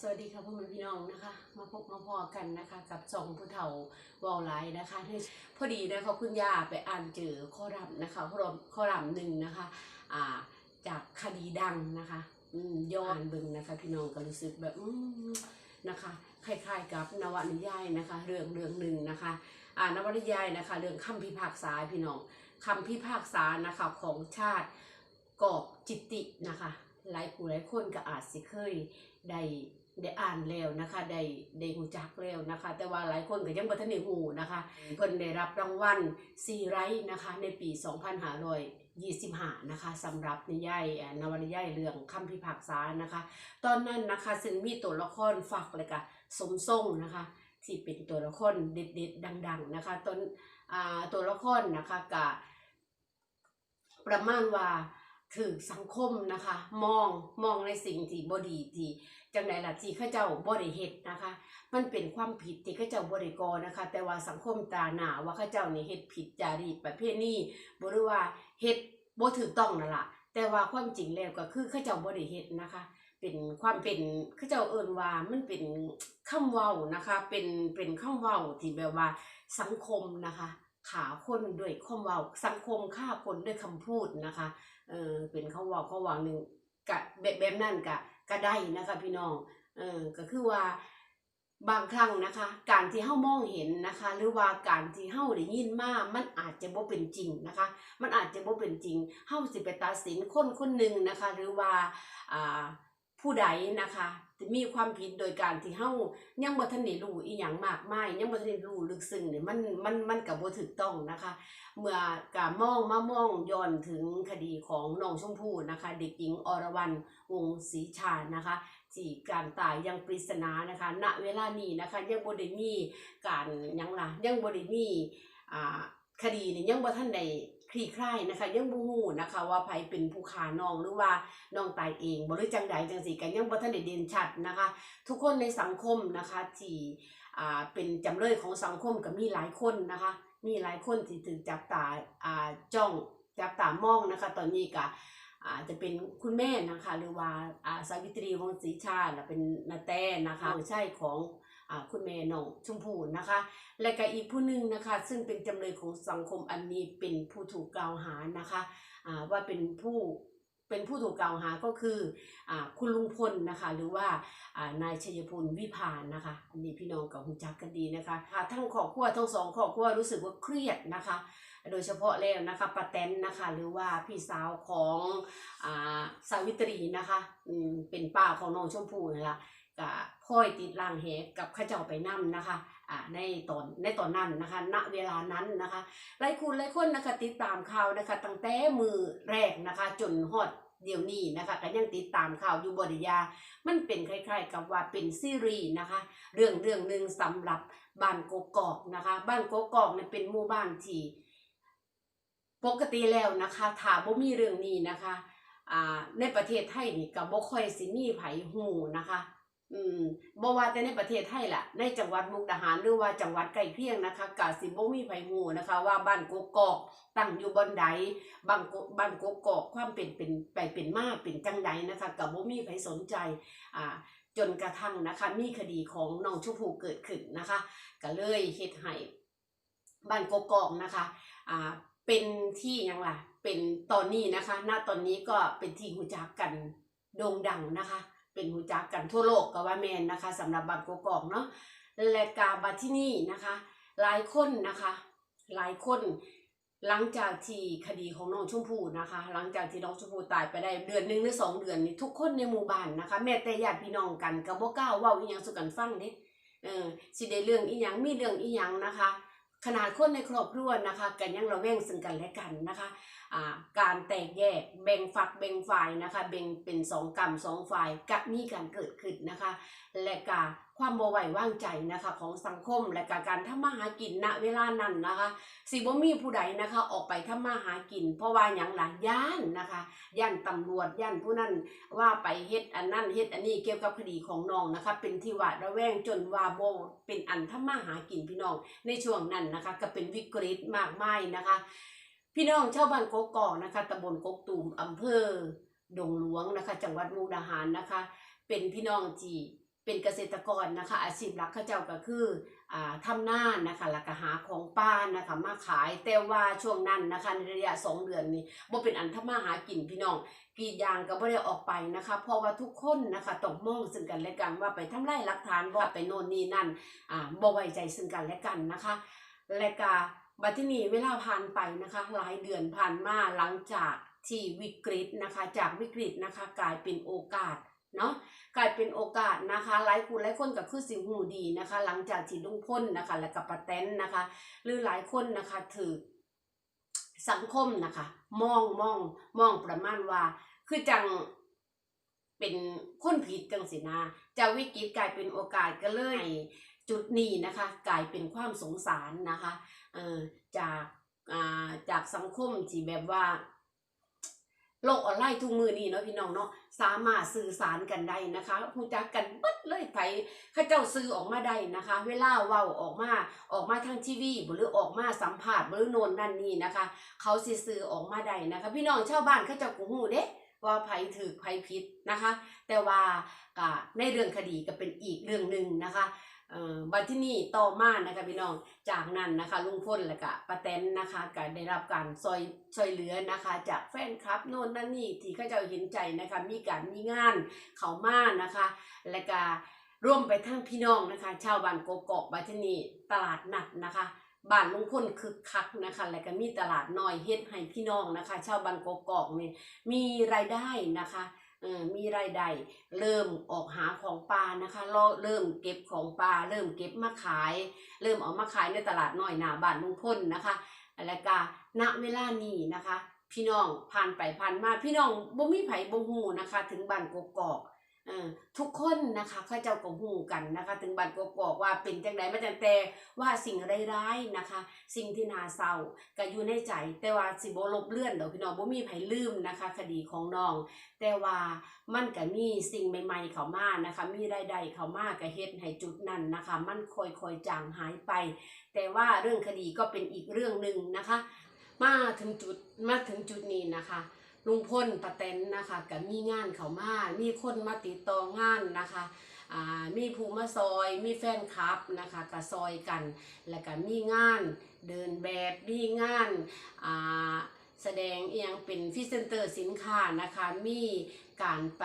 สวัสดีค่ะพ่อแม่พี่น้องนะคะ มาพบมาพอกันนะคะ กับสองผู้เฒ่าวอลไลน์นะคะพอดีนะคะคุณย่าไปอ่านเจอข้อรับนะคะข้อรับข้อรับหนึ่งนะคะอ่าจากคดีดังนะคะอืมย้อนบิ่งนะคะ พี่น้องก็รู้สึกแบบอืมนะคะคล้ายๆกับนวนิยายนะคะ เรื่องเรื่องหนึ่งนะคะอ่านวนิยายนะคะ เรื่องคำพิพากษาพี่น้องคำพิพากษานะคะของชาติกอบจิตตินะคะ หลายผู้หลายคนก็อาจสิเคยได้ ได้อ่านแล้วนะคะได้ได้หูจักแล้วนะคะ แต่ว่าหลายคนก็ยังบ่ทันได้หูนะคะเพิ่นได้รับรางวัลซีไรต์นะคะ ในปี 2525 นะคะสำหรับนิยายนวนิยายเรื่องคำพิพากษานะคะ ตอนนั้นนะคะซึ่งมีตัวละครฝักเลยก็สมทรงนะคะที่เป็นตัวละครเด็ดๆ ดัง ๆ นะคะตนอ่าตัวละครนะคะกะประมาณว่า ถือสังคมนะคะ มองมองในสิ่งที่บดีที่จังใดล่ะที่ข้าเจ้าบริเหตุนะคะ มันเป็นความผิดที่ข้าเจ้าบริกรนะคะ แต่ว่าสังคมตาหนาว่าข้าเจ้านี่เฮ็ดผิดจารีตประเภทนี้บรู้ว่าเฮ็ดบ่ถูกต้องนั่นแหละแต่ว่าความจริงแล้วก็คือข้าเจ้าบ่ได้เฮ็ดนะคะ เป็นความเป็นข้าเจ้าเอิ้นว่ามันเป็นคำเว้านะคะ เป็นเป็นคำเว้าที่แบบว่าสังคมนะคะ ขาคนด้วยคำว้าสังคมฆ่าคนด้วยคำพูดนะคะเออเป็นเขาว่าเขาว่าหนึ่งกะแบบแบบนั้นกะก็ได้นะคะพี่น้องเออก็คือว่าบางครั้งนะคะ การที่เฮามองเห็นนะคะ หรือว่าการที่เฮาได้ยินมามันอาจจะบ่เป็นจริงนะคะ มันอาจจะบ่เป็นจริงเฮาสิไปตัดสินคนคนหนึ่งนะคะ หรือว่าอ่า ผู้ใดนะคะที่มีความผิดโดยการที่เฮายังบ่ทันได้รู้อีหยังมากมายยังบ่ทันได้รู้ลึกซึ้งเนี่ยมันมันมันก็บ่ถูกต้องนะคะ เมื่อกามองมามองย้อนถึงคดีของน้องชมพู่นะคะ เด็กหญิงอรวรรณวงศรีชานะคะที่การตายยังปริศนานะคะณเวลานี้นะคะยังบ่ได้มีการหยังล่ะยังบ่ได้มีอ่าคดีนี่ยังบ่ทันได้ คลี่คลายนะคะยังบ่ฮู้นะคะ ว่าไผเป็นผู้ฆ่าน้องหรือว่าน้องตายเองบ่หรือจังใดจังซี่ก็ยังบ่ทันได้เด่นชัดนะคะ ทุกคนในสังคมนะคะที่อ่าเป็นจำเลยของสังคมก็มีหลายคนนะคะ มีหลายคนที่ถึงจับตาอ่าจ้องจับตามองนะคะ ตอนนี้ก็อาจจะเป็นคุณแม่นะคะ หรือว่าอ่าสาวิตรีวงศ์ศรีชาและเป็นนาแต้นะคะใช่ของอ่า คุณแม่น้องชมพูนะคะ และก็อีกผู้หนึ่งนะคะ ซึ่งเป็นจำเลยของสังคมอันนี้เป็นผู้ถูกกล่าวหานะคะว่าเป็นผู้เป็นผู้ถูกกล่าวหาก็คืออคุณลุงพลนะคะ หรือว่านายชัยพลวิพานนะคะ อันนี้พี่น้องกับหูจักกันดีนะคะทั้งครอบครัวทั้งสองครอบครัวรู้สึกว่าเครียดนะคะ โดยเฉพาะแล้วนะคะปาแตนนะคะ หรือว่าพี่สาวของอสาวิตรีนะคะเป็นป้าของน้องชมพู่นั่นแหละ ก็พ่อยติดล่างเหกับข้าเจ้าไปนั่นะคะอ่าในตอนในตอนนั้นนะคะ ณเวลานั้นนะคะหลายคุณหลายคนนะคะติดตามข่าวนะคะตั้งแต่มือแรกนะคะจนฮอดเดี๋ยวนี้นะคะก็ยังติดตามข่าวอยู่บริยา มันเป็นคล้ายๆ กับว่าเป็นซีรีส์นะคะ เรื่องเรื่องหนึ่งสำหรับบ้านโกกอกนะคะ บ้านโกกอกเนี่ยเป็นหมู่บ้านที่ปกติแล้วนะคะถ้าบ่มีเรื่องนี้นะคะอ่าในประเทศไทยนี่ก็บ่ค่อยสิมีไผฮู้นะคะ อืมบ่ว่าแต่ในประเทศไทยล่ะ ในจังหวัดมุกดาหารหรือว่าจังหวัดใกล้เคียงนะคะก็สิบ่มีไผฮู้นะคะ ว่าบ้านกกอกตั้งอยู่บนใดบ้านกบ้านกกอกความเป็นเป็นไปเป็นมาเป็นจังใดนะคะก็บ่มีไผสนใจอ่าจนกระทั่งนะคะมีคดีของน้องชมพู่เกิดขึ้นนะคะก็เลยเฮ็ดให้บ้านกกอกนะคะอ่าเป็นที่ยังล่ะเป็นตอนนี้นะคะ ณตอนนี้ก็เป็นที่หูจักกันโด่งดังนะคะ เป็นหูจักกันทั่วโลกก็ว่าแมนนะคะสำหรับบ้านกกอกเนาะและกาบัดที่นี่นะคะ หลายคนนะคะ หลายคนหลังจากที่คดีของน้องชมพู่นะคะ หลังจากที่น้องชมพู่ตายไปได้เดือนหนึ่งหรือสองเดือนนี่ทุกคนในหมู่บ้านนะคะ แม้แต่ญาติพี่น้องกันก็บ่ก้าเว้าอีหยังสู่กันฟังเด้เออสิได้เรื่องอีหยังมีเรื่องอีหยังนะคะ ขนาดคนในครอบครัวนะคะกันยังระแวงซึ่งกันและกันนะคะอ่าการแตกแยกแบ่งฝักแบ่งฝ่ายนะคะแบ่งเป็นสองกรรมสองฝ่ายก็มีการเกิดขึ้นนะคะ และการ ความบ่ไหว้วางใจนะคะของสังคมและกาการทำมาหากินณเวลานั้นนะคะสิบ่มีผู้ใดนะคะออกไปทำมาหากิน เพราะว่าหยังล่ะย่านนะคะย่านตำรวจย่านผู้นั้นว่าไปเฮ็ดอันนั้นเฮ็ดอันนี้เกี่ยวกับคดีของน้องนะคะ เป็นที่หวาดระแวงจนว่าบ่เป็นอันทำมาหากินพี่น้องในช่วงนั้นนะคะ ก็เป็นวิกฤตมากมายนะคะ พี่น้องชาวบ้านกกอกนะคะตำบลกกตูมอำเภอดงหลวงนะคะ จังหวัดมุกดาหารนะคะ เป็นพี่น้องที่ เป็นเกษตรกรนะคะ อาชีพหลักเขาเจ้าก็คืออทำนานะคะแล้วก็หาของป้านะคะมาขายแต่ว่าช่วงนั้นนะคะในระยะสองเดือนนี้บ่เป็นอันทำมาหากินพี่น้องกีดยางก็บ่ได้ออกไปนะคะ เพราะว่าทุกคนนะคะต้องมองซึ่งกันและกันว่าไปทำลายหลักฐานว่าไปโน่นนี่นั่นอ่าบ่ไว้ใจซึ่งกันและกันนะคะ และก็บัดที่นี้เวลาผ่านไปนะคะ หลายเดือนผ่านมาหลังจากที่วิกฤตนะคะ จากวิกฤตนะคะกลายเป็นโอกาส เนาะกลายเป็นโอกาสนะคะหลายคนหลายคนก็คือสิหูดีนะคะ หลังจากที่ลุงพ้นนะคะ และกับป้าแตนนะคะ หรือหลายคนนะคะถือสังคมนะคะ มองมองมองประมาณว่า คือจังเป็นคนผิดจังสินะจาวิกฤตกลายเป็นโอกาสก็เลยจุดนี้นะคะ กลายเป็นความสงสารนะคะเอ่อจากอ่าจากสังคมที่แบบว่าโลกออนไลน์ทุกมือนี่เนาะพี่น้องเนาะ สามารถสื่อสารกันได้นะคะหูจักกันบัดเลยไผข้าเจ้าซื้อออกมาได้นะคะ เวลาเว้าออกมาออกมาทางทีวีหรือออกมาสัมภาษณ์หรือโนนนั่นนี่นะคะ เขาสิซื้อออกมาได้นะคะ พี่น้องชาวบ้านข้าเจ้ากูหูเด้ว่าไผถือไผผิดนะคะ แต่ว่าในเรื่องคดีก็เป็นอีกเรื่องหนึ่งนะคะ เอ่อบัดที่นี่ต่อมานะคะพี่น้องจากนั้นนะคะลุงพลและก็ป้าแตนนะคะก็ได้รับการซอยช่วยเหลือนะคะ จากแฟนคลับโน่นนั่นนี่ที่เขาเจ้าเห็นใจนะคะมีการมีงานเขามานะคะ และก็ร่วมไปทั้งพี่น้องนะคะ ชาวบ้านโกกอกบัดที่นี่ตลาดนัดนะคะบ้านลุงพลคึกคักนะคะ และก็มีตลาดน้อยเฮ็ดให้พี่น้องนะคะ ชาวบ้านโกกอกนี่มีรายได้นะคะ มีรายได้เริ่มออกหาของป่านะคะราเริ่มเก็บของป่าเริ่มเก็บมาขาย เริ่มเอามาขายในตลาดน้อยหนาบ้านลุงพ่นนะคะแล้วก็ณเวลานี้นะคะ พี่น้องผ่านไปผ่านมาพี่น้องบ่มีไผบ่ฮู้นะคะ ถึงบ้านกกอก ทุกคนนะคะเขาเจ้าก็ฮู้กันนะคะ ถึงบ้านกกอกว่าเป็นจังไดมาจังแต่ว่าสิ่งร้ายๆนะคะ สิ่งที่น่าเศร้าก็อยู่ในใจ แต่ว่าสิบลบเลื่อนดอกพี่น้องบ่มีไผลืมนะคะ คดีของน้อง แต่ว่ามันก็มีสิ่งใหม่ ๆ เข้ามานะคะ มีรายได้เข้ามาก็เฮ็ดให้จุดนั้นนะคะ มันค่อยๆจางหายไป แต่ว่าเรื่องคดีก็เป็นอีกเรื่องหนึ่งนะคะ มาถึงจุดมาถึงจุดนี้นะคะ ลุงพลป้าแตนนะคะก็มีงานเขามามีคนมาติดต่องานนะคะอ่ามีผู้มาซอย มีแฟนคลับนะคะก็ซอยกัน แล้วก็มีงานเดินแบบมีงานอ่าแสดงเอียงเป็นพรีเซนเตอร์สินค้านะคะ มีการไป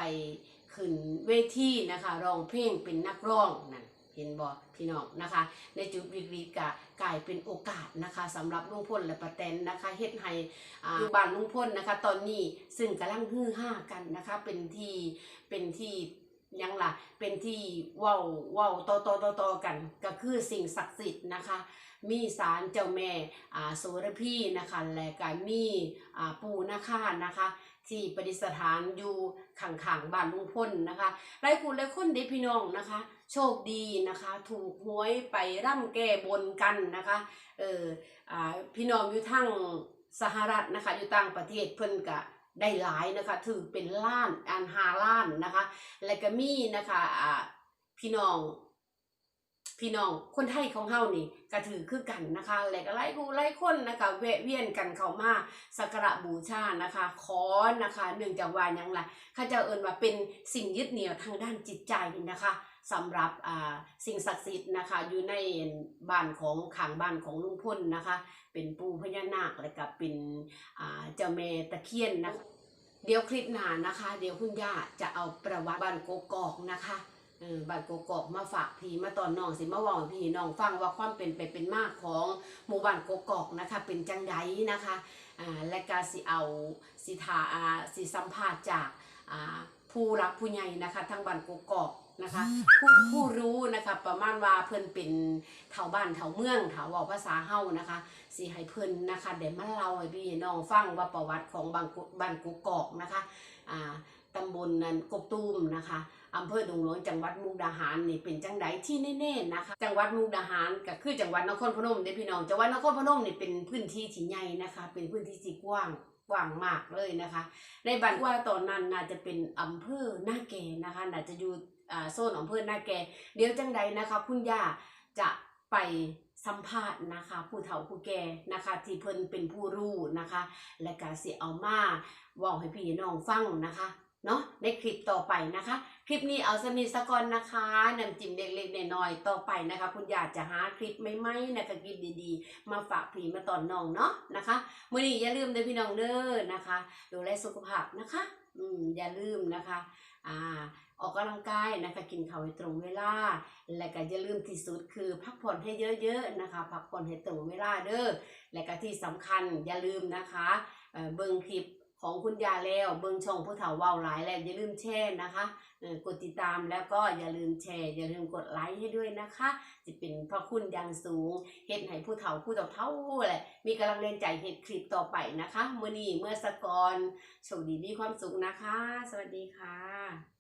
ขึ้นเวทีนะคะร้องเพลงเป็นนักร้องนั่น เห็นบอกพี่น้องนะคะ ในจุดวิกฤตกะกลายเป็นโอกาสนะคะ สำหรับลุงพลและประแตนนะคะเฮ็ดให้อยู่บ้านลุงพลนะคะ ตอนนี้ซึ่งกำลังฮือฮากันนะคะ เป็นที่เป็นที่ยังล่ะเป็นที่ว้าวว้าวต่อต่อต่อต่อกันก็ คือสิ่งศักดิ์สิทธิ์นะคะ มีศาลเจ้าแม่อ่าโสระพี่นะคะและก็มีอ่าปู่นาคานะคะ ที่ประดิษฐานอยู่ข้างๆบ้านลุงพลนะคะหลายคนหลายคนเด็พี่น้องนะคะ โชคดีนะคะ ถูกหวยไปร่ำแก้บนกันนะคะเอออ่าพี่น้องอยู่ทั้งสหรัฐนะคะอยู่ต่างประเทศเพิ่นก็ได้หลายนะคะถือเป็นล้านอันหาล้านนะคะ และก็มีนะคะอ่าพี่น้อง พี่น้องคนไทยของเฮานี่ก็ถือคือกันนะคะและก็หลายผู้หลายคนนะคะแวเวียนกันเข้ามาสักการะบูชานะคะขอนะคะเนื่องจากวายังละข้าเจ้าเอิ้นว่าเป็นสิ่งยึดเหนี่ยวทางด้านจิตใจนะคะสำหรับอ่าสิ่งศักดิ์สิทธิ์นะคะอยู่ในบ้านของข้างบ้านของลุงพลนะคะ เป็นปูพญานาคและก็เป็นอ่าเจ้าแม่ตะเคียนนะคะเดี๋ยวคลิปหน้านะคะ เดี๋ยวคุณย่าจะเอาประวัติบ้านโกกอกนะคะ เออบ้านโกกอกมาฝากพี่มาตอนน้องสิมาว่าพี่น้องฟังว่าความเป็นไปเป็นมากของหมู่บ้านโกกอกนะคะ เป็นจังไดนะคะอ่าและการสิเอาสิทาอาสิสัมภาษณ์จากอ่าผู้รักผู้ใหญ่นะคะทางบ้านโกกอก นะคะ ผู้ผู้รู้นะคะประมาณว่าเพิ่นเป็นเถาบ้านเถาเมืองเถาเว้าภาษาเฮานะคะสิให้เพิ่นนะคะเดี๋ยวมาเล่าให้พี่น้องฟังว่าประวัติของบางกุบ้านกุกกอกนะคะอ่าตำบลนั้นกกตูมนะคะอำเภอดงหลวงจังหวัดมุกดาหารนี่เป็นจังไดที่แน่ๆนะคะ จังหวัดมุกดาหารก็คือจังหวัดนครพนมเด้อพี่น้องจังหวัดนครพนมนี่เป็นพื้นที่ที่ใหญ่นะคะ เป็นพื้นที่ที่กว้าง กว้างมากเลยนะคะ ในบ้านว่าตอนนั้นน่าจะเป็นอำเภอหน้าแก่นะคะน่าจะอยู่อ่าโซนอำเภอหน้าแก่เดี๋ยวจังใดนะคะ คุณย่าจะไปสัมภาษณ์นะคะ ผู้เฒ่าผู้แก่นะคะ ที่เพิ่นเป็นผู้รู้นะคะ และการเสียเอามาว่าให้พี่น้องฟังนะคะ เนาะในคลิปต่อไปนะคะ คลิปนี้เอาสนิทสะกอนนะคะน้ำจิ้มเล็กๆน้อยๆต่อไปนะคะ คุณอยากจะหาคลิปใหม่ๆนะคะกินดีๆ มาฝากพี่มาตอนน้องเนาะนะคะมื่อนี้อย่าลืมเด้อพี่น้องเด้อนะคะ ดูแลสุขภาพนะคะ อืมอย่าลืมนะคะ อ่าออกกำลังกายนะคะกินข้าวให้ตรงเวลา และก็อย่าลืมที่สุดคือพักผ่อนให้เยอะๆนะคะพักผ่อนให้ตรงเวลาเด้อและก็ที่สำคัญอย่าลืมนะคะเออเบิ่งคลิป ของคุณยาแล้วเบิงช่องผู้เฒ่าเว้าหลายแล้วอย่าลืมแชร์นะคะเออกดติดตามแล้วก็อย่าลืมแชร์อย่าลืมกดไลค์ให้ด้วยนะคะ จะเป็นพระคุณอย่างสูงเฮ็ดให้ผู้เฒ่าผู้เฒ่าเท่าแหละมีกำลังเรียนใจเฮ็ดคลิปต่อไปนะคะมื่อนี้เมื่อสกอนโชคดีมีความสุขนะคะ สวัสดีค่ะ